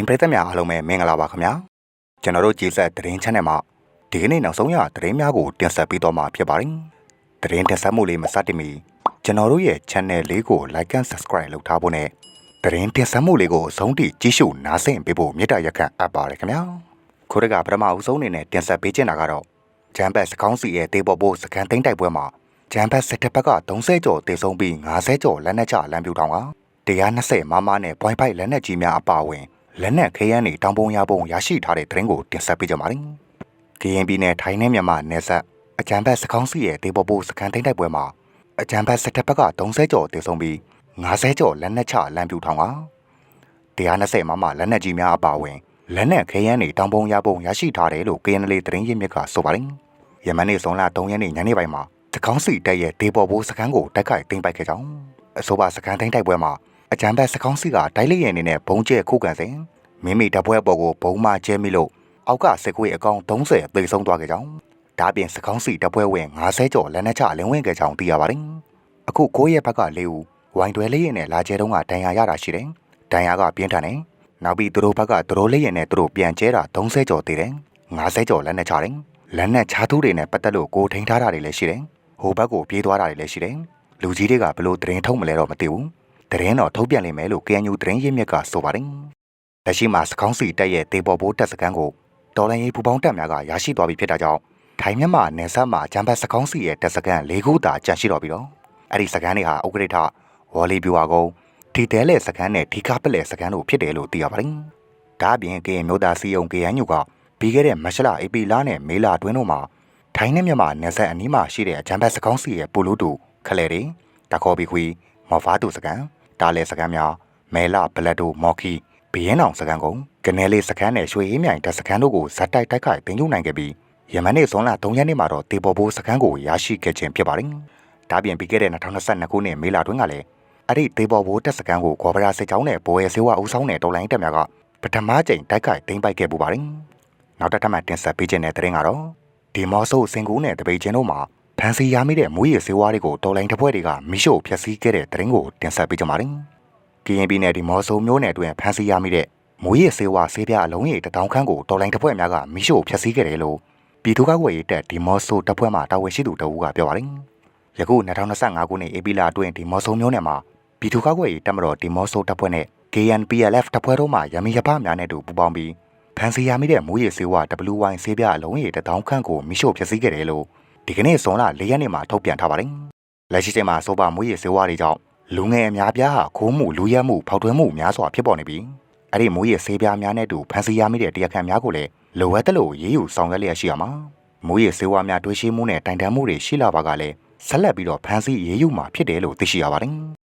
သတင်းပရိသတ်များအားလုံးပဲမင်္ဂလာပါခင်ဗျာကျွန်တော်တို့ကြည်ဆက်သတင်း channel မှာဒီကနေ့နောက်ဆုံးရသတင်းများကိုတင်ဆက်ပေးတော့မှာဖြစ်ပါတယ်သတင်းတင်ဆက်မှုလေးမစတင်မီကျွန်တော်တို့ရဲ့ channel လေးကို like and subscribe လုပ်ထားဖို့နဲ့သတင်းတင်ဆက်မှုလေးကိုအဆုံးထိကြည့်ရှုနားဆင်ပေးဖို့မေတ္တာရက်ခံအပ်ပါတယ်ခင်ဗျာခုတကပထမအဆုံးအနေနဲ့တင်ဆက်ပေးချင်တာကတော့ဂျမ်ဘတ်စကောင်းစီရဲ့တေပေါ်ပို့စကန်သိန်းတိုက်ပွဲမှာဂျမ်ဘတ်စစ်တပ်ဘက်က30ကျော်တေဆုံးပြီး50ကျော်လက်နက်ချလမ်းပြူထောင်က120မမနဲ့ point 5လက်နက်ကြီးများအပါအဝင် လက်နက်ခဲယမ်းတွေတောင်ပုံရပုံရရှိထားတဲ့သတင်းကိုတင်ဆက်ပေးကြပါမယ်။ KNB နဲ့ထိုင်းနဲ့မြန်မာနယ်စပ်အကြံဘတ်စကောင်းစီရဲ့ဒေပေါ်ပိုစကန်သိန်းတိုက်ပွဲမှာအကြံဘတ်စစ်တပ်ဘက်က30ကျော်တေဆုံးပြီး50ကျော်လက်နက်ချလမ်းပြူထောင်က120မမလက်နက်ကြီးများအပါအဝင်လက်နက်ခဲယမ်းတွေတောင်ပုံရပုံရရှိထားတယ်လို့ KNL သတင်းရင်းမြစ်ကဆိုပါတယ်။ယမန်နေ့ဇွန်လ3ရက်နေ့ညနေပိုင်းမှာတကောင်းစီတပ်ရဲ့ဒေပေါ်ပိုစကန်ကိုတိုက်ခိုက်သိမ်းပိုက်ခဲ့ကြောင်းအဆိုပါစကန်သိန်းတိုက်ပွဲမှာ အကြံဘတ်စကောင်းစီကတိုက်လိရန်နေနဲ့ဘုံကျဲခုခံစဉ်မိမိတပ်ပွဲပေါ်ကိုဘုံမကျဲမိလို့အောက်ကစစ်ခွေးအကောင်30သေဆုံးသွားခဲ့ကြောင်းဒါပြင်စကောင်းစီတပ်ပွဲဝင်50ကျော်လက်နက်ချလင်းဝင်ခဲ့ကြောင်းသိရပါတယ်အခု9ရက်ဘက်က၄ဦးဝိုင်တွဲလေးရင်နဲ့လာကျဲတုံးကဒဏ်ရာရတာရှိတယ်ဒဏ်ရာကပြင်းထန်တယ်နောက်ပြီးသူတို့ဘက်ကသူတို့လေးရင်နဲ့သူတို့ပြန်ကျဲတာ30ကျော်သေးတယ်50ကျော်လက်နက်ချတယ်လက်နက်ချသူတွေနဲ့ပတ်သက်လို့ကိုထိန်ထားတာတွေလည်းရှိတယ်ဟိုဘက်ကိုပြေးသွားတာတွေလည်းရှိတယ်လူကြီးတွေကဘလို့တရင်ထုတ်မလဲတော့မသိဘူး တရင်တော့ထုတ်ပြန်လိမ့်မယ်လို့ KNU တရင်ရင်းမြစ်ကဆိုပါတယ်လက်ရှိမှာစကောင်းစီတက်ရဲ့တေပေါ်ဘိုးတက်စကန်ကိုတော်လိုင်းရေးပူပေါင်းတပ်များကရရှိသွားပြီဖြစ်တာကြောင့်ထိုင်းမြန်မာနယ်စပ်မှာဂျမ်ဘတ်စကောင်းစီရဲ့တက်စကန်၄ခုသာကျန်ရှိတော့ပြီတော့အဲ့ဒီစကန်တွေဟာဥက္ကဋ္ဌဝေါ်လီပြူဟာကုန်းဒီတဲလေစကန်နဲ့ဒီကားပလက်စကန်တို့ဖြစ်တယ်လို့သိရပါတယ်။ဒါအပြင်ကေမျိုးသားစီယုံကေယန်ညူကပြီးခဲ့တဲ့မတ်လအေပီလာနဲ့မေလာတွင်းတို့မှာထိုင်းနဲ့မြန်မာနယ်စပ်အနီးမှာရှိတဲ့ဂျမ်ဘတ်စကောင်းစီရဲ့ပူလူတူခလဲတွေတခေါ်ပြီးခွေမော်ဖာတူစကန် တားလေစကန်များမဲလာဘလက်တို့မော်ခီဘီရင်အောင်စကန်ကုန်းကနေလေးစကန်နဲ့ရွှေအေးမြိုင်တပ်စကန်တို့ကိုဇက်တိုက်တိုက်ခိုက်တင်ယူနိုင်ခဲ့ပြီးယမန်နေ့ဇွန်လ3ရက်နေ့မှာတော့တေပေါ်ဘိုးစကန်ကိုရရှိခဲ့ခြင်းဖြစ်ပါတယ်။ဒါပြင်ပြီးခဲ့တဲ့2022ခုနှစ်မေလတွင်းကလည်းအဲ့ဒီတေပေါ်ဘိုးတပ်စကန်ကိုကော်ဗရာစစ်ကြောင်းနဲ့ဘိုးရဲဆေးဝါအုပ်ဆောင်တဲ့တော်လိုင်းတပ်များကပထမကြိမ်တိုက်ခိုက်သိမ်းပိုက်ခဲ့ပူပါတယ်။နောက်တစ်ထပ်မှတင်ဆက်ပေးခြင်းတဲ့တဲ့ရင်ကတော့ဒီမော့ဆိုစင်ကူးနဲ့တပိတ်ချင်းတို့မှာ ဖန်စီရမိတဲ့မွေးရဆေးဝါးတွေကိုတော်လိုင်းတစ်ဖွဲ့တွေကမိရှို့ဖျက်ဆီးခဲ့တဲ့တဲ့ရင်ကိုတင်ဆက်ပေးကြပါမယ်။ KNB နဲ့ဒီမော်ဆိုမျိုးနယ်အတွင်းဖန်စီရမိတဲ့မွေးရဆေးဝါးဆေးပြားအလုံးရေတထောင်ခန့်ကိုတော်လိုင်းတစ်ဖွဲ့များကမိရှို့ဖျက်ဆီးခဲ့တယ်လို့ပြည်သူ့ကာကွယ်ရေးတပ်ဒီမော့ဆိုတပ်ဖွဲ့မှတာဝန်ရှိသူတအူးကပြောပါတယ်။ယခု2025ခုနှစ်ဧပြီလအတွင်းဒီမော့ဆိုမျိုးနယ်မှာပြည်သူ့ကာကွယ်ရေးတပ်မတော်ဒီမော့ဆိုတပ်ဖွဲ့နဲ့ KNPLF တပ်ဖွဲ့တို့မှရမီရပများနဲ့တူပူးပေါင်းပြီးဖန်စီရမိတဲ့မူရည်ဆေးဝါး WY ဆေးပြားအလုံးရေတထောင်ခန့်ကိုမိရှို့ဖျက်ဆီးခဲ့တယ်လို့ ဒီကနေ့ဇွန်လ၄ရက်နေ့မှာထုတ်ပြန်ထားပါတယ်။လက်ရှိချိန်မှာဆိုပါမူရည်ဆေးဝါးတွေကြောင့်လူငယ်အများပြားဟာခိုးမှုလူရဲမှုဖောက်ထွင်းမှုများစွာဖြစ်ပေါ်နေပြီးအဲ့ဒီမူရည်ဆေးပြားများနဲ့တူဖန်စီရမိတဲ့တရားခံများကိုလည်းလိုအပ်တယ်လို့ရေးယူဆောင်ရွက်လျက်ရှိရမှာမူရည်ဆေးဝါးများတွေးရှိမှုနဲ့တိုင်တန်းမှုတွေရှိလာပါကလည်းဆက်လက်ပြီးတော့ဖန်စီရေးယူမှာဖြစ်တယ်လို့သိရှိရပါတယ်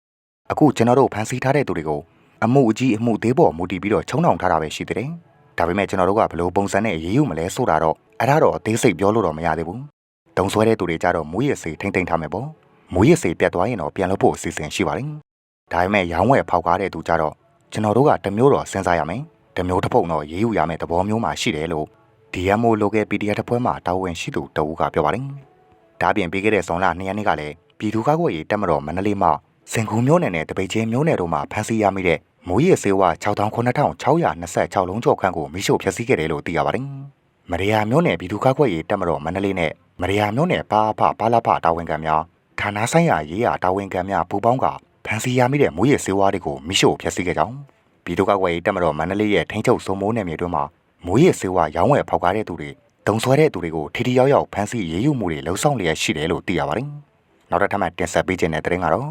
။အခုကျွန်တော်တို့ဖန်စီထားတဲ့သူတွေကိုအမှုအကြီးအမှုသေးပေါ်မူတည်ပြီးတော့ချုံနှောင်ထားတာပဲရှိသေးတယ်။ဒါပေမဲ့ကျွန်တော်တို့ကဘယ်လိုပုံစံနဲ့ရေးယူမလဲဆိုတာတော့အဲ့ဒါတော့အသေးစိတ်ပြောလို့တော့မရသေးဘူး။ တုံဆွဲတဲ့သူတွေကြတော့မူရည်ဆေးထိမ့်သိမ့်ထားမယ်ပေါ့။မူရည်ဆေးပြတ်သွားရင်တော့ပြန်လုပ်ဖို့အစီအစဉ်ရှိပါတယ်။ဒါပေမဲ့ရောင်းဝယ်ဖောက်ကားတဲ့သူကြတော့ကျွန်တော်တို့ကတမျိုးတော့စဉ်းစားရမယ်။တမျိုးတစ်ပုတ်တော့ရေးယူရမယ်သဘောမျိုးမှရှိတယ်လို့ DMO local PDF တပွဲမှာတာဝန်ရှိသူတဦးကပြောပါတယ်။ဒါပြင်ပြီးခဲ့တဲ့ဇွန်လ2ရက်နေ့ကလည်းပြည်သူ့ကာကွယ်ရေးတပ်မတော်မန္တလေးမှာစင်ကူမျိုးနယ်နဲ့တပိတ်ချင်းမျိုးနယ်တို့မှာဖမ်းဆီးရမိတဲ့မိုးရည်ဆေးဝါး6926လုံးကျော်ခန့်ကိုမိရှို့ဖျက်ဆီးခဲ့တယ်လို့သိရပါတယ်။မရိယာမျိုးနယ်ပြည်သူ့ကာကွယ်ရေးတပ်မတော်မန္တလေးနဲ့ မရိယာမျိုးနယ်ပါအဖပါလာဖတာဝန်ခံများဌာနဆိုင်ရာရေးရာတာဝန်ခံများပူးပေါင်းကဖမ်းဆီးရမိတဲ့မိုးရည်ဆေးဝါးတွေကိုမိရှို့ဖျက်ဆီးခဲ့ကြောင်းပြည်သူ့ကာကွယ်ရေးတပ်မတော်မန္တလေးရဲ့ထိန်းချုပ်စုံမိုးနယ်မြေတွင်းမှာမိုးရည်ဆေးဝါးရောင်းဝယ်ဖောက်ကားတဲ့သူတွေတုံဆွဲတဲ့သူတွေကိုထိထိရောက်ရောက်ဖမ်းဆီးရေးယူမှုတွေလှုံ့ဆော်လျက်ရှိတယ်လို့သိရပါတယ်။နောက်တစ်ထပ်မှတင်ဆက်ပေးခြင်းတဲ့တဲ့ရင်ကတော့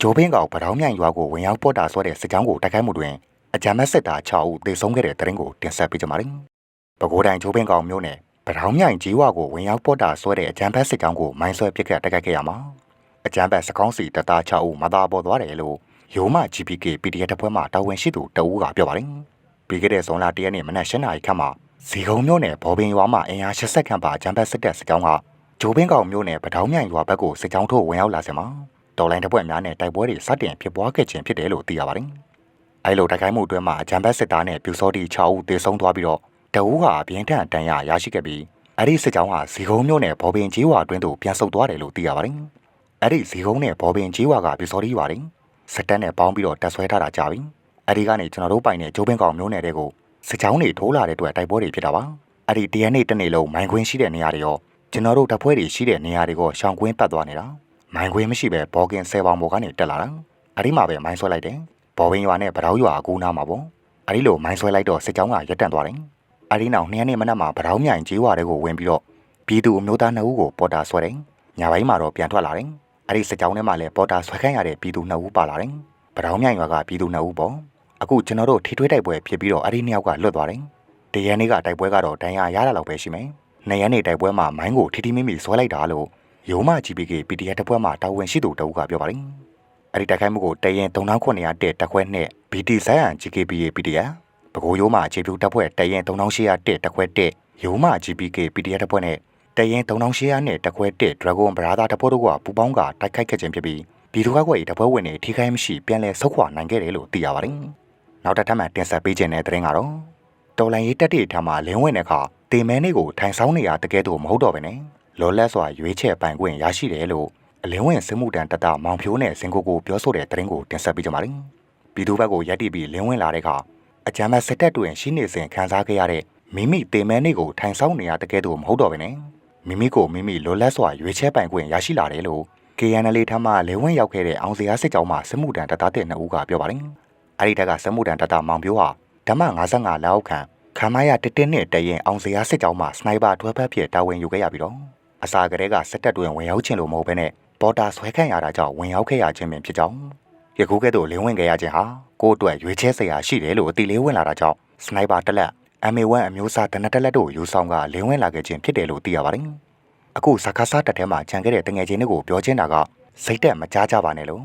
ဂျိုးဘင်းကောင်ဗတောင်းမြိုင်ရွာကိုဝင်ရောက်ပေါ်တာဆွဲတဲ့စစ်ကြောင်းကိုတိုက်ခိုက်မှုတွင်အကြမ်းမဲ့စစ်သား6ဦးသေဆုံးခဲ့တဲ့တဲ့ရင်ကိုတင်ဆက်ပေးကြပါမယ်။ပဲခူးတိုင်းဂျိုးဘင်းကောင်မြို့နယ် ဗတောင်းမြိုင်ကြီးဝါကိုဝင်ရောက်ပေါ်တာဆွဲတဲ့အကြမ်းဖက်စစ်ကြောင်းကိုမိုင်းဆွဲပစ်ခတ်တိုက်ခိုက်ခဲ့ရမှာအကြမ်းဖက်စကောင်းစီတပ်သား6ဦးမသာပေါ်သွားတယ်လို့ရိုးမ GPK PDF တပ်ဖွဲ့မှတာဝန်ရှိသူတဦးကပြောပါတယ်။ပြီးခဲ့တဲ့ဇွန်လ1ရက်နေ့မနက်၈နာရီခန့်မှာဇီကုံမြို့နယ်ဘော်ပင်ရွာမှာအင်အား80ခန့်ပါဂျမ်ဘတ်စစ်တပ်စစ်ကြောင်းကဂျိုးဘင်းကောင်မြို့နယ်ပထောင်းမြိုင်ရွာဘက်ကိုစစ်ကြောင်းထိုးဝင်ရောက်လာစမှာတော်လိုင်းတပ်ဖွဲ့များနဲ့တိုက်ပွဲတွေစတင်ဖြစ်ပွားခဲ့ခြင်းဖြစ်တယ်လို့သိရပါတယ်။အဲလိုတိုက်ခိုက်မှုအတွင်းမှာဂျမ်ဘတ်စစ်သားနဲ့ပြူစောတီ6ဦးသေဆုံးသွားပြီးတော့ တအူးဟာပြင်းထန်တန်ရာရရှိခဲ့ပြီးအဲ့ဒီစစ်ကြောင်းဟာဇီကုံမြို့နယ်ဘော်ပင်ကြီးဝါအတွင်းသို့ပြန်ဆုတ်သွားတယ်လို့သိရပါတယ်။အဲ့ဒီဇီကုံနဲ့ဘော်ပင်ကြီးဝါကပြူစောတီရွာတွင်စစ်တပ်နဲ့ပေါင်းပြီးတော့တပ်ဆွဲထားတာကြာပြီ။အဲ့ဒီကနေကျွန်တော်တို့ပိုင်တဲ့ဂျိုးပင်းကောင်မျိုးနယ်တဲ့ကိုစစ်ကြောင်းတွေထိုးလာတဲ့အတွက်တိုက်ပွဲတွေဖြစ်တာပါအဲ့ဒီတရက်နေ့တစ်နေ့လုံးမိုင်ခွင်းရှိတဲ့နေရာတွေရောကျွန်တော်တို့တပ်ဖွဲ့တွေရှိတဲ့နေရာတွေကိုရှောင်ကွင်းပတ်သွားနေတာမိုင်ခွင်းမရှိပဲဘော်ကင်ဆယ်ပေါင်ပေါ်ကနေတက်လာတာအဲ့ဒီမှာပဲမိုင်းဆွဲလိုက်တယ်ဘော်ဘင်းရွာနဲ့ဗတောင်းရွာအကူနာမှာပေါ့အဲ့ဒီလိုမိုင်းဆွဲလိုက်တော့စစ်ကြောင်းကရက်တန့်သွားတယ် အဲ့ဒီနောက်နှစ်ရက်နေ့မနက်မှာဗတောင်းမြိုင်ကြီးဝါတွေကိုဝင်ပြီးတော့ပြည်သူအမျိုးသားနှစ်ဦးကိုပေါ်တာဆွဲတယ်ညပိုင်းမှာတော့ပြန်ထွက်လာတယ်အဲ့ဒီစစ်ကြောင်းထဲမှာလည်းပေါ်တာဆွဲခိုင်းရတဲ့ပြည်သူနှစ်ဦးပါလာတယ်ဗတောင်းမြိုင်ရွာကပြည်သူနှစ်ဦးပေါ့အခုကျွန်တော်တို့ထိထွေးတိုက်ပွဲဖြစ်ပြီးတော့အဲ့ဒီနှစ်ယောက်ကလွတ်သွားတယ်တရက်နေ့ကတိုက်ပွဲကတော့တန်ရာရတာလောက်ပဲရှိမယ်နှစ်ရက်နေ့တိုက်ပွဲမှာမိုင်းကိုထိထိမိမိဆွဲလိုက်တာလို့ရုံးမ GPK PDF တပ်ဖွဲ့မှတာဝန်ရှိသူတအုပ်ကပြောပါတယ်အဲ့ဒီတိုက်ခိုက်မှုကိုတရင်3900တက်တက်ခွဲနဲ့ BT ဆိုင်ရန် GKPA PDF ပဲခူးရိုးမှခြေပြူတပ်ဖွဲ့တရင်3800တက်တက်ခွဲတက်ရုံးမ GPK PDF တပ်ဖွဲ့နဲ့တရင်3800နဲ့တက်ခွဲတက် Dragon Brother တပ်ဖွဲ့တို့ကပူးပေါင်းကတိုက်ခိုက်ခဲ့ခြင်းဖြစ်ပြီးပြည်သူ့ကောက်ွယ်တပ်ဖွဲ့ဝင်တွေထိခိုက်မရှိပြန်လည်ဆုတ်ခွာနိုင်ခဲ့တယ်လို့သိရပါတယ်နောက်တစ်ထပ်မှတင်ဆက်ပေးခြင်းတဲ့သတင်းကတော့တော်လိုင်းရေးတက်တေထမှာလင်းဝင်တဲ့အခါတေမဲနေကိုထိုင်ဆောင်နေရတကယ်တော့မဟုတ်တော့ဘဲနဲ့လော်လက်စွာရွေးချယ်ပိုင်ခွင့်ရရှိတယ်လို့အလင်းဝင်စစ်မှုတန်တတမောင်ဖြိုးနဲ့စင်ကိုကိုပြောဆိုတဲ့သတင်းကိုတင်ဆက်ပေးကြပါမယ်။ပြည်သူဘက်ကိုရက်တီပြီးလင်းဝင်လာတဲ့အခါ အကြမ်းဖက်စစ်တပ်တွင်ရှိနေစဉ်ခံစားခဲ့ရတဲ့မိမိတေမဲနေကိုထိုင်ဆောင်နေရတကယ်တော့မဟုတ်တော့ဘဲနဲ့မိမိကိုမိမိလော်လက်စွာရွေးချယ်ပိုင်ခွင့်ရရှိလာတယ်လို့ KNL ထမ်းမှလင်းဝင်ရောက်ခဲ့တဲ့အောင်စရာစစ်ကြောင်းမှစစ်မှုတန်တတတဲ့နှစ်ဦးကပြောပါတယ်။အဲဒီတက်ကစစ်မှုတန်တတမောင်ဖြိုးဟာဓမ္မ55လောက်ခံခမရတတင်းနဲ့တရင်အောင်စရာစစ်ကြောင်းမှစနိုက်ပါတွဲဖက်ဖြစ်တာဝန်ယူခဲ့ရပြီးတော့အစာကလေးကစစ်တပ်တွင်ဝင်ရောက်ခြင်းလို့မဟုတ်ဘဲနဲ့ပေါ်တာဆွဲခန့်ရတာကြောင့်ဝင်ရောက်ခဲ့ရခြင်းပင်ဖြစ်ကြောင်း ယခုကဲ့သို့လင်းဝင်ခဲ့ရခြင်းဟာကိုယ့်အတွက်ရွေးချယ်စရာရှိတယ်လို့အတိလေးဝင်လာတာကြောင့်စနိုက်ပါတက်လက် MA1 အမျိုးအစားတနက်တက်လက်တို့ယူဆောင်ကလင်းဝင်လာခဲ့ခြင်းဖြစ်တယ်လို့သိရပါတယ်အခုစကားစားတက်ထဲမှာခြံခဲ့တဲ့တငယ်ချင်းတွေကိုပြောချင်တာကစိတ်တက်မကြားကြပါနဲ့လို့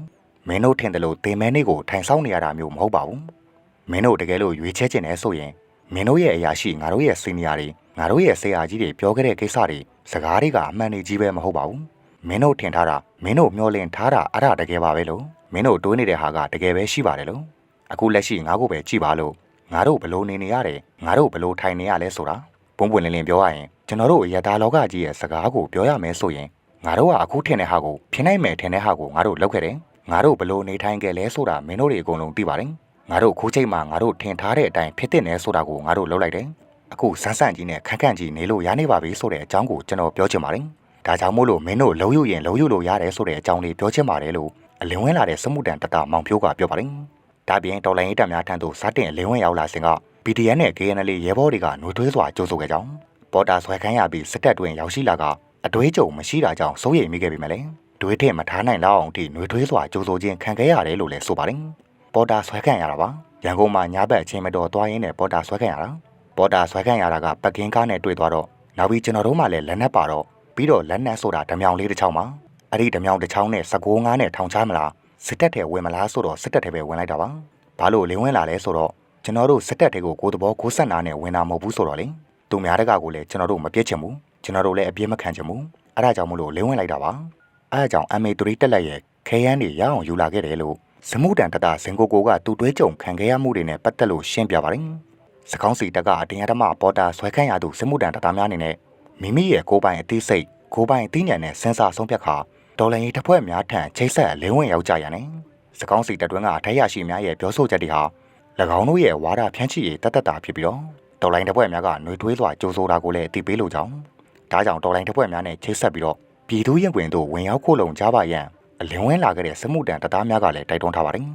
မင်းတို့ထင်တယ်လို့တင်မဲနေကိုထိုင်ဆောင်နေရတာမျိုးမဟုတ်ပါဘူးမင်းတို့တကယ်လို့ရွေးချယ်ခြင်းနဲ့ဆိုရင်မင်းတို့ရဲ့အရာရှိငါတို့ရဲ့စီနီယာတွေငါတို့ရဲ့ဆရာကြီးတွေပြောခဲ့တဲ့ကိစ္စတွေစကားတွေကအမှန်တွေကြီးပဲမဟုတ်ပါဘူး မင်းတို့ထင်ထားတာမင်းတို့မျောလင့်ထားတာအဲ့ဒါတကယ်ပါပဲလို့မင်းတို့တွေးနေတဲ့ဟာကတကယ်ပဲရှိပါတယ်လို့အခုလက်ရှိငါ့ကိုပဲကြည့်ပါလို့ငါတို့ဘလို့နေနေရတယ်ငါတို့ဘလို့ထိုင်နေရလဲဆိုတာပုံပွင့်လင်းလင်းပြောရရင်ကျွန်တော်တို့ရတာလောကကြီးရဲ့စကားကိုပြောရမယ်ဆိုရင်ငါတို့ကအခုထင်တဲ့ဟာကိုဖြစ်နိုင်မယ်ထင်တဲ့ဟာကိုငါတို့လုပ်ခဲ့တယ်ငါတို့ဘလို့နေထိုင်ခဲ့လဲဆိုတာမင်းတို့တွေအကုန်လုံးသိပါတယ်ငါတို့ခုချိန်မှာငါတို့ထင်ထားတဲ့အတိုင်းဖြစ်တဲ့နေဆိုတာကိုငါတို့လုပ်လိုက်တယ်အခုဆန်းဆန့်ကြီးနဲ့ခက်ခန့်ကြီးနေလို့ရနေပါပြီဆိုတဲ့အကြောင်းကိုကျွန်တော်ပြောချင်ပါတယ် ဒါကြောင့်မို့လို့မင်းတို့လုံးယူရင်လုံးယူလို့ရတယ်ဆိုတဲ့အကြောင်းလေးပြောချင်ပါတယ်လို့အလင်းဝင်လာတဲ့စမှုတန်တတမောင်ဖြိုးကပြောပါတယ်ဒါပြင်တော်လိုင်းရေးတပ်များထံသို့စတင်အလင်းဝင်ရောက်လာစဉ်က BDN နဲ့ KNL ရဲဘော်တွေကနှွေထွေးစွာကြိုးဆိုခဲ့ကြောင်းပေါ်တာဆွဲခိုင်းရပြီးစစ်တပ်တွင်ရောက်ရှိလာကအတွေးကြုံမရှိတာကြောင့်စိုးရိမ်မိခဲ့ပြီမလဲတွေးထည့်မထားနိုင်လောက်အောင်ထိနှွေထွေးစွာကြိုးဆိုခြင်းခံခဲ့ရတယ်လို့လည်းဆိုပါတယ်ပေါ်တာဆွဲခံရတာပါရန်ကုန်မှာညဘက်အချိန်မတော်သွားရင်းနဲ့ပေါ်တာဆွဲခံရတာပေါ်တာဆွဲခံရတာကပကင်းကားနဲ့တွေ့သွားတော့နောက်ပြီးကျွန်တော်တို့မှလည်းလက်နက်ပါတော့ ပြီးတော့လက်နက်ဆိုတာဓမြောင်လေးတစ်ချောင်းပါအဲ့ဒီဓမြောင်တစ်ချောင်းနဲ့16ငါးနဲ့ထောင်ချမလားစစ်တပ်ထဲဝင်မလားဆိုတော့စစ်တပ်ထဲပဲဝင်လိုက်တာပါဘာလို့လင်းဝင်လာလဲဆိုတော့ကျွန်တော်တို့စစ်တပ်ထဲကိုကိုယ်တဘောကိုဆက်နာနဲ့ဝင်တာမဟုတ်ဘူးဆိုတော့လေသူများတကကိုလည်းကျွန်တော်တို့မပြစ်ချင်ဘူးကျွန်တော်တို့လည်းအပြစ်မခံချင်ဘူးအဲ့ဒါကြောင့်မလို့လင်းဝင်လိုက်တာပါအဲ့ဒါကြောင့် MA3 တက်လက်ရဲ့ခဲယမ်းတွေရအောင်ယူလာခဲ့တယ်လို့စမှုတန်တတစင်ကိုကိုကတူတွဲကြုံခံခဲ့ရမှုတွေနဲ့ပတ်သက်လို့ရှင်းပြပါတယ်စကောင်းစီတက်ကအတင်ရဓမ္မပေါ်တာဆွဲခန့်ရသူစမှုတန်တတများအနေနဲ့ မိမိရဲ့ကိုယ်ပိုင်အသိစိတ်ကိုယ်ပိုင်အသိဉာဏ်နဲ့စဉ်းစားဆုံးဖြတ်ခါဒေါ်လာရေးတစ်ဖွဲ့များထံချိတ်ဆက်လင်းဝင်ရောက်ကြရနေစကောင်းစီတက်တွင်းကအထက်ရရှိများရဲ့ပြောဆိုချက်တွေဟာ၎င်းတို့ရဲ့ဝါဒဖြန့်ချိရေးတတ်တတ်တာဖြစ်ပြီးတော့ဒေါ်လာတစ်ဖွဲ့များကနှွေထွေးစွာကြိုးဆိုတာကိုလည်းအသိပေးလိုကြောင်းဒါကြောင့်ဒေါ်လာတစ်ဖွဲ့များနဲ့ချိတ်ဆက်ပြီးတော့ပြည်သူရင်ခွင်တို့ဝင်ရောက်ခိုးလုံကြပါရန်အလင်းဝဲလာခဲ့တဲ့စမှုတန်တသားများကလည်းတိုက်တွန်းထားပါတယ်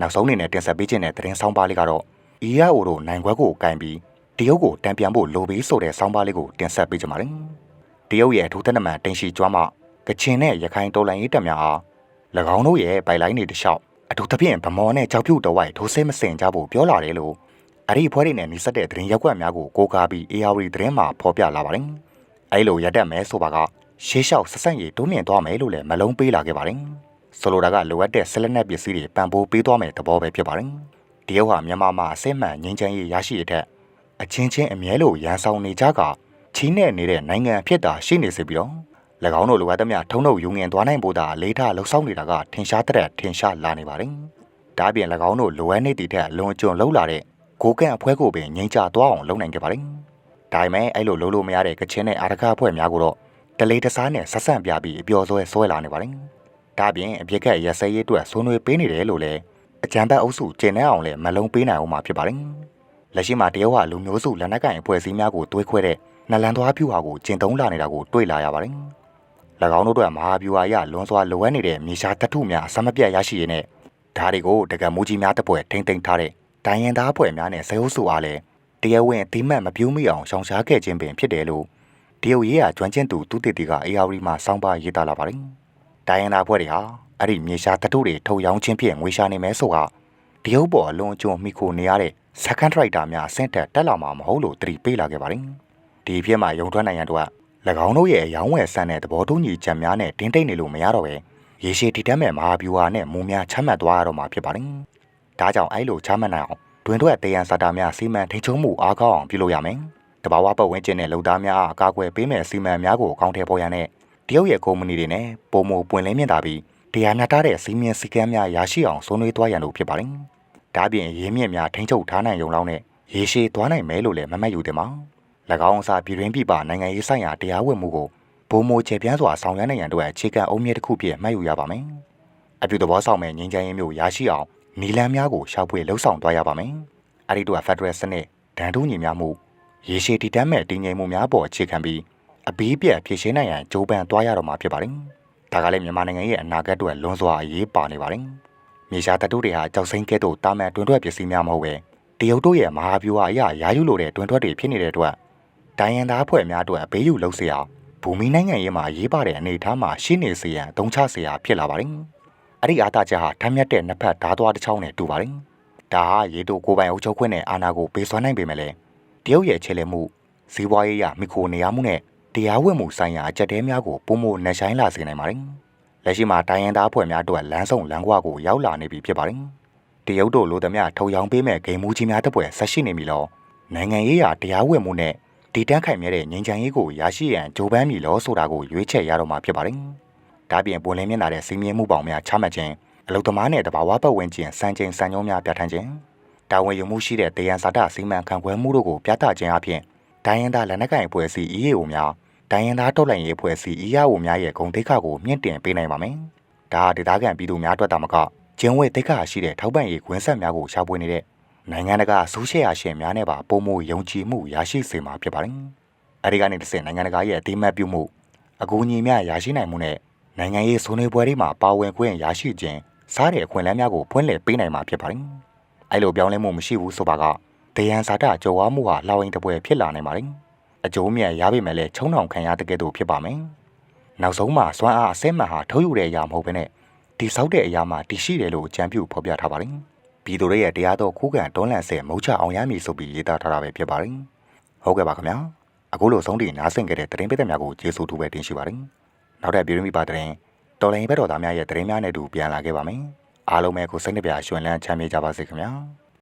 နောက်ဆုံးအနေနဲ့တင်ဆက်ပေးခြင်းတဲ့သတင်းဆောင်ပါလေးကတော့ EAO တို့နိုင်ခွဲကိုကင်ပြီး တရုတ်ကိုတံပြန်ဖို့လိုပြီးဆိုတဲ့ဆောင်းပါးလေးကိုတင်ဆက်ပေးကြပါမယ်။တရုတ်ရဲ့ဒုသက်နမန်တင်ရှိကျွမ်းမှကချင်နဲ့ရခိုင်တော်လိုင်းရေးတပ်များအား၎င်းတို့ရဲ့ပိုင်လိုင်းတွေတလျှောက်အထူးသဖြင့်ဗမော်နဲ့ကြောက်ဖြူတော်ဝိုက်ထိုးဆဲမစင်ကြဖို့ပြောလာတယ်လို့အဲ့ဒီဖွဲ့တွေနဲ့နှိစက်တဲ့သတင်းရက်ွက်များကိုကိုးကားပြီး AR သတင်းမှာဖော်ပြလာပါတယ်။အဲ့လိုရက်တက်မဲဆိုပါကရှေးလျှောက်ဆက်ဆက်ရည်တိုးမြင့်သွားမယ်လို့လည်းမလုံးပေးလာခဲ့ပါတယ်။ဆိုလိုတာကလိုအပ်တဲ့ဆက်လက်နက်ပစ္စည်းတွေပံ့ပိုးပေးသွားမယ်သဘောပဲဖြစ်ပါတယ်။တရုတ်ဟာမြန်မာမှာအစစ်မှန်ငြိမ်းချမ်းရေးရရှိရတဲ့ အချင်းချင်းအမြဲလိုရန်ဆောင်နေကြကချီးနဲ့နေတဲ့နိုင်ငံဖြစ်တာရှိနေစေပြီးတော့၎င်းတို့လိုအပ်သမျှထုံးထုတ်ယူငင်သွားနိုင်ဖို့သာလေးထားလှုပ်ဆောင်နေတာကထင်ရှားတဲ့ထင်ရှားလာနေပါတယ်။ဒါပြင်၎င်းတို့လိုအပ်နေတည်တဲ့လွန်ကျွံလှုပ်လာတဲ့ကိုကန့်အဖွဲကိုပင်ငိမ့်ချသွားအောင်လုပ်နိုင်ခဲ့ပါတယ်။ဒါပေမဲ့အဲ့လိုလုပ်လို့မရတဲ့ကချင်းနဲ့အာရခအဖွဲ့များကိုတော့တလေးတစားနဲ့ဆက်ဆန့်ပြပြီးအပျော်ဆွဲဆွဲလာနေပါတယ်။ဒါပြင်အပြစ်ကက်ရစဲရေးအတွက်ဆွေးနွေးပေးနေတယ်လို့လည်းအကြံဘက်အုပ်စုကျင်နေအောင်လည်းမလုံးပေးနိုင်အောင်မှာဖြစ်ပါတယ် လက်ရှိမှာတရုတ်ဟာလူမျိုးစုလက်နက်ကိုင်အဖွဲ့အစည်းများကိုတွဲခွဲတဲ့နလန်သွားပြူဟာကိုကျင်သုံးလာနေတာကိုတွေ့လာရပါတယ်၎င်းတို့တို့ကမဟာဗျူဟာအရလွန်စွာလိုအပ်နေတဲ့မြေရှားတထုများအစမပြတ်ရရှိရတဲ့ဓာတ်တွေကိုတကယ်မူကြီးများတစ်ပွဲထိမ့်သိမ်းထားတဲ့ဒိုင်ရင်သားအဖွဲ့များနဲ့ဇယုပ်စုအားလည်းတရားဝင်အသိမှတ်မပြူးမိအောင်ရှောင်ရှားခဲ့ခြင်းပင်ဖြစ်တယ်လို့တရုတ်ရေးရာကျွမ်းကျင်သူသူတေတီက ARD မှာစောင်းပါရေးသားလာပါတယ်။ဒိုင်ရင်သားအဖွဲ့တွေဟာအဲ့ဒီမြေရှားတထုတွေထုတ်ရောင်းခြင်းဖြင့်ငွေရှာနေမဲဆိုတာတရုတ်ပေါ်အလွန်အကျွံမိခိုနေရတဲ့ second rider များအဆင့်တက်တက်လာမှာမဟုတ်လို့တတိပေးလာခဲ့ပါတယ်။ဒီဖြစ်မှာရုံထွက်နိုင်ငံတို့က၎င်းတို့ရဲ့ရောင်းဝယ်ဆန်းတဲ့သဘောတူညီချက်များနဲ့တင်းတိတ်နေလို့မရတော့ပဲရေရှည်တည်တတ်မဲ့မဟာဗျူဟာနဲ့မူများချမှတ်သွားရတော့မှာဖြစ်ပါတယ်။ဒါကြောင့်အဲ့လိုချမှတ်နိုင်အောင်တွင်ထွက်တေးရန်စာတာများစီမံထိန်းချုပ်မှုအားကောင်းအောင်ပြုလုပ်ရမယ်။တဘာဝပတ်ဝန်းကျင်နဲ့လုံသားများအားအကာအကွယ်ပေးမဲ့စီမံများကိုအကောင့်ထဲပေါ်ရန်နဲ့တရုတ်ရဲ့ကုမ္ပဏီတွေနဲ့ပုံမပွင့်လင်းမြင့်တာပြီးတရားမျှတတဲ့စီမံစည်းကမ်းများရရှိအောင်ဆွေးနွေးသွားရန်လို့ဖြစ်ပါတယ်။ ဒါပြင်ရင်းမြစ်များထိန်းချုပ်ထားနိုင်ရုံလောက်နဲ့ရေရှည်သွားနိုင်မယ်လို့လည်းမမှတ်ယူသင့်ပါ။၎င်းအစားပြည်တွင်းပြည်ပနိုင်ငံရေးဆိုင်ရာတရားဝင်မှုကိုဘုံမိုချေပြန်းစွာဆောင်ရွက်နိုင်ရန်တို့အခြေခံအုံးမြစ်တစ်ခုဖြစ်မှတ်ယူရပါမယ်။အပြုသဘောဆောင်မဲ့ငြိမ်းချမ်းရေးမျိုးရရှိအောင်နီလန်းများကိုရှာဖွေလှုပ်ဆောင်သွားရပါမယ်။အဲ့ဒီတို့ဖက်ဒရယ်စနစ်ဒန်တူးညီများမှုရေရှည်တည်တတ်မဲ့တည်ငြိမ်မှုများပေါ်အခြေခံပြီးအဘီးပြက်ဖြည့်ရှင်းနိုင်ရန်ကြိုးပမ်းသွားရတော့မှာဖြစ်ပါတယ်။ဒါကလည်းမြန်မာနိုင်ငံရဲ့အနာဂတ်အတွက်လွန်စွာအရေးပါနေပါတယ်။ မြေရှားတတုတွေဟာကြောက်စိမ့်ကဲ့သို့တာမန်တွင်ထွက်ပစ္စည်းများမဟုတ်ပဲတရုတ်တို့ရဲ့မဟာဗျူဟာအရယာယူလိုတဲ့တွင်ထွက်တွေဖြစ်နေတဲ့အတွက်ဒိုင်ယန်သားဖွဲ့များအတွက်အပေးယူလုပ်เสียဘူမီနိုင်ငံရေးမှာရေးပါတဲ့အနေအထားမှာရှိနေစေရန်တုံးချเสียဖြစ်လာပါတယ်။အဲ့ဒီအားသာချက်ဟာထမ်းမြက်တဲ့နှစ်ဖက်ဓာတ်သွားတစ်ချောင်းနဲ့တူပါတယ်။ဒါဟာရေတိုကိုပိုင်အုပ်ချုပ်ခွင့်နဲ့အာဏာကိုပေးစွမ်းနိုင်ပေမဲ့လည်းတရုတ်ရဲ့ခြေလှမ်းမှုဇီဝရေးရမိခိုနေရမှုနဲ့တရားဝင်မှုဆိုင်ရာအကြက်တဲများကိုပုံမနှဆိုင်လာစေနိုင်ပါတယ်။ လက်ရှိမှာတိုင်းရင်းသားအဖွဲ့များအတွက်လမ်းဆောင်လမ်းကွာကိုရောက်လာနေပြီဖြစ်ပါတယ်။တရုတ်တို့လိုသမျှထုတ်ရောင်းပေးမဲ့ဂိမ်းမူကြီးများတစ်ပွဲဆက်ရှိနေပြီလို့နိုင်ငံရေးရာတရားဝင်မှုနဲ့တည်တန်းခိုင်မြဲတဲ့ငြိမ်းချမ်းရေးကိုရရှိရန်ဂျိုးပန်းမီလို့ဆိုတာကိုရွေးချယ်ရတော့မှာဖြစ်ပါတယ်။ဒါပြင်ပွင့်လင်းမြင်လာတဲ့စီမင်းမှုပေါင်းများချမှတ်ခြင်းအလုသမားနဲ့တဘာဝပတ်ဝန်းကျင်စံချိန်စံညုံးများပြဋ္ဌာန်းခြင်းတာဝန်ယူမှုရှိတဲ့တရားစာတစီမံခန့်ခွဲမှုတို့ကိုပြသခြင်းအပြင်ဒိုင်းရင်သားလက်နက်ကိုင်အဖွဲ့အစည်း EAO များ ဒိုင်းရင်သားတော်လှန်ရေးအဖွဲ့အစည်း EAO များရဲ့ဂုဏ်သိက္ခာကိုမြင့်တင်ပေးနိုင်ပါမယ်။ဒါဒေသခံပြည်သူများအတွက်တာမကကျင်းဝဲသိက္ခာရှိတဲ့ထောက်ပံ့ရေးကွင်းဆက်များကိုရှာဖွေနေတဲ့နိုင်ငံတကာဆိုရှယ်ယာရှင်များနဲ့ပါပုံမှုယုံကြည်မှုရရှိစေမှာဖြစ်ပါတယ်။အဲဒီကနေတစ်ဆင့်နိုင်ငံတကာရဲ့အတိမတ်ပြုမှုအကူအညီများရရှိနိုင်မှုနဲ့နိုင်ငံရေးဆွေးနွေးပွဲတွေမှာပါဝင်ခွင့်ရရှိခြင်းစားတဲ့အခွင့်အလမ်းများကိုဖွင့်လှစ်ပေးနိုင်မှာဖြစ်ပါတယ်။အဲလိုပြောင်းလဲမှုမရှိဘူးဆိုပါကတယံဇာတကြော်ဝါမှုဟာလှောင်ရင်တပွဲဖြစ်လာနိုင်ပါတယ်။ အကျိုးမြတ်ရပါမယ်လေချုံနှောင်ခံရတဲ့ကဲ့သို့ဖြစ်ပါမယ်။နောက်ဆုံးမှာစွမ်းအားအစဲမှန်ဟာထုတ်ယူတဲ့အရာမဟုတ်ဘဲနဲ့တိဆောက်တဲ့အရာမှာတည်ရှိတယ်လို့အကြံပြုဖော်ပြထားပါတယ်။ပြည်သူတွေရဲ့တရားတော်ခုခံတွန်းလှန်ဆဲမုတ်ချအောင်ရမည်ဆိုပြီးရေးသားထားတာပဲဖြစ်ပါတယ်။ဟုတ်ကဲ့ပါခင်ဗျာ။အခုလိုဆုံးတီနားဆင်ခဲ့တဲ့သတင်းပိသက်များကိုကျေးဇူးတူပဲတင်ရှိပါတယ်။နောက်ထပ်ပြည်တွင်းမိပါသတင်းတော်လိုင်းဘက်တော်သားများရဲ့သတင်းများနဲ့အတူပြန်လာခဲ့ပါမယ်။အားလုံးပဲကိုစိတ်နှပြရွှင်လန်းချမ်းမြေ့ကြပါစေခင်ဗျာ။